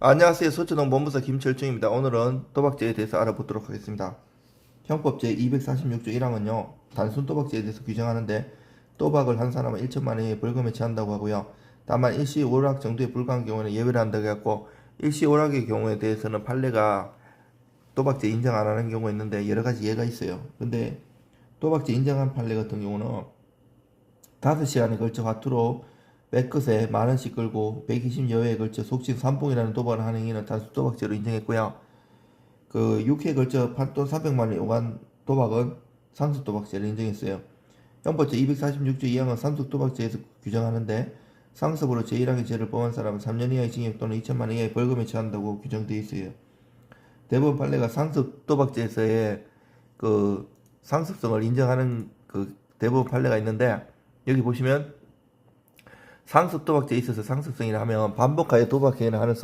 안녕하세요. 서초동 본부사 김철중입니다. 오늘은 도박죄에 대해서 알아보도록 하겠습니다. 형법 제246조 1항은요, 단순 도박죄에 대해서 규정하는데, 도박을 한 사람은 1천만 원의 벌금에 처한다고 하고요. 다만 일시 오락 정도에 불과한 경우에는 예외를 한다고 했고, 일시 오락의 경우에 대해서는 판례가 도박죄 인정 안 하는 경우가 있는데, 여러 가지 예가 있어요. 근데, 도박죄 인정한 판례 같은 경우는, 5시간에 걸쳐 화투로 백끝에 만 원씩 끌고 120여회에 걸쳐 속칭 삼봉이라는 도박을 하는 행위는 단순 도박죄로 인정했고요. 그 6회에 걸쳐 판돈 300만 원이 오간 도박은 상습 도박죄를 인정했어요. 형법제 246조 2항은 상습 도박죄에서 규정하는데 상습으로 제1항의 죄를 범한 사람은 3년 이하의 징역 또는 2천만 원 이하의 벌금에 처한다고 규정되어 있어요. 대법원 판례가 상습 도박죄에서의 그 상습성을 인정하는 그 대법원 판례가 있는데 여기 보시면 상습 도박죄에 있어서 상습성이라 하면 반복하여 도박 행위를 하는